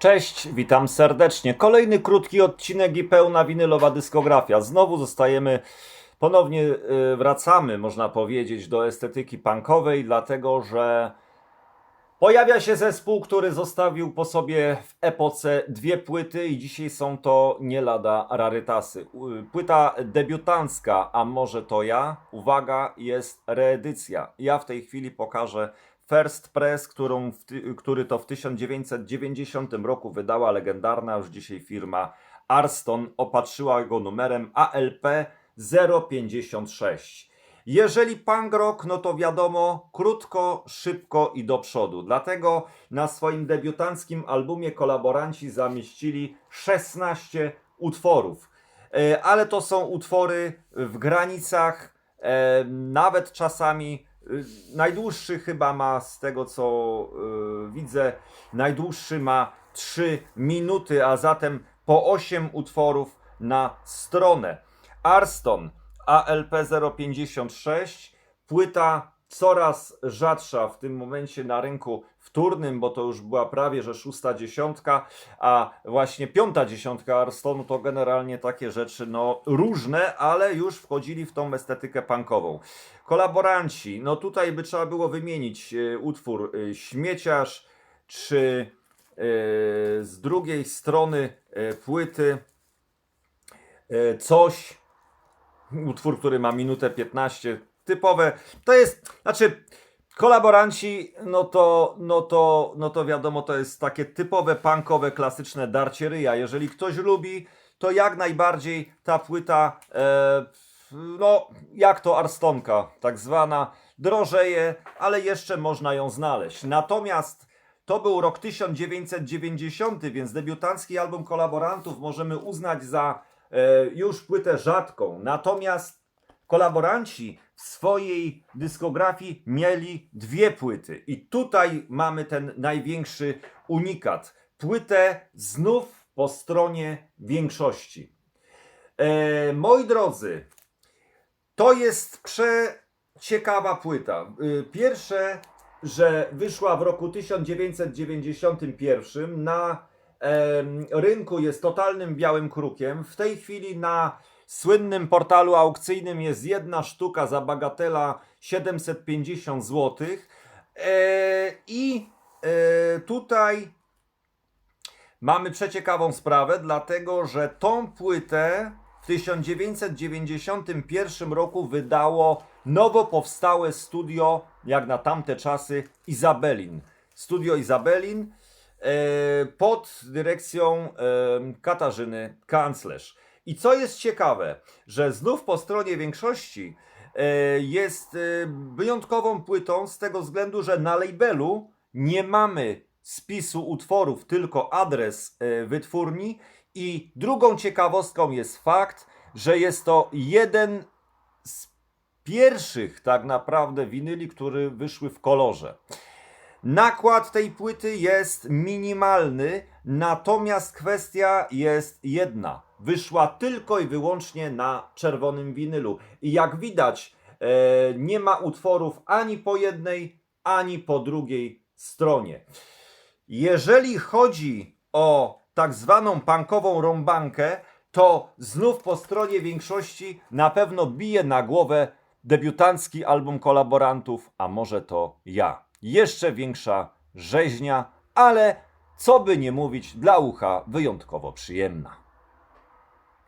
Cześć, witam serdecznie. Kolejny krótki odcinek i pełna winylowa dyskografia. Znowu zostajemy, ponownie y, wracamy, można powiedzieć, do estetyki punkowej, dlatego że pojawia się zespół, który zostawił po sobie w epoce dwie płyty i dzisiaj są to nie lada rarytasy. Płyta debiutancka, a może to ja, uwaga, jest reedycja. Ja w tej chwili pokażę First Press, którą który to w 1990 roku wydała legendarna już dzisiaj firma Arston, opatrzyła go numerem ALP 056. Jeżeli punk rock, no to wiadomo, krótko, szybko i do przodu. Dlatego na swoim debiutanckim albumie kolaboranci zamieścili 16 utworów. E, Ale to są utwory w granicach, e, nawet czasami najdłuższy chyba ma, z tego co y, widzę, najdłuższy ma 3 minuty, a zatem po 8 utworów na stronę. Arston ALP 056, płyta coraz rzadsza w tym momencie na rynku wtórnym, bo to już była prawie że szósta dziesiątka, a właśnie piąta dziesiątka Arstonu to generalnie takie rzeczy no różne, ale już wchodzili w tą estetykę punkową. Kolaboranci, no tutaj by trzeba było wymienić e, utwór e, Śmieciarz, czy e, z drugiej strony e, płyty e, coś, utwór, który ma minutę 15, typowe, to jest, znaczy kolaboranci, no to, no to, no to wiadomo, to jest takie typowe punkowe, klasyczne darcie ryja. Jeżeli ktoś lubi, to jak najbardziej ta płyta, e, no jak to Arstonka, tak zwana, drożeje, ale jeszcze można ją znaleźć. Natomiast to był rok 1990, więc debiutancki album kolaborantów możemy uznać za e, już płytę rzadką. Natomiast kolaboranci swojej dyskografii mieli dwie płyty. I tutaj mamy ten największy unikat. Płytę znów po stronie większości. E, moi drodzy, to jest przeciekawa płyta. Y, Pierwsze, że wyszła w roku 1991 na em, rynku jest totalnym białym krukiem. W tej chwili na słynnym portalu aukcyjnym jest jedna sztuka za bagatela 750 zł. E, I e, tutaj mamy przeciekawą sprawę, dlatego że tą płytę w 1991 roku wydało nowo powstałe studio, jak na tamte czasy, Izabelin. Studio Izabelin e, pod dyrekcją Katarzyny Kanclerz. I co jest ciekawe, że znów po stronie większości e, jest e, wyjątkową płytą z tego względu, że na labelu nie mamy spisu utworów, tylko adres e, wytwórni. I drugą ciekawostką jest fakt, że jest to jeden z pierwszych tak naprawdę winyli, które wyszły w kolorze. Nakład tej płyty jest minimalny, natomiast kwestia jest jedna. Wyszła tylko i wyłącznie na czerwonym winylu. I jak widać, e, nie ma utworów ani po jednej, ani po drugiej stronie. Jeżeli chodzi o tak zwaną punkową rąbankę, to znów po stronie większości na pewno bije na głowę debiutancki album kolaborantów, a może to ja. Jeszcze większa rzeźnia, ale co by nie mówić, dla ucha wyjątkowo przyjemna.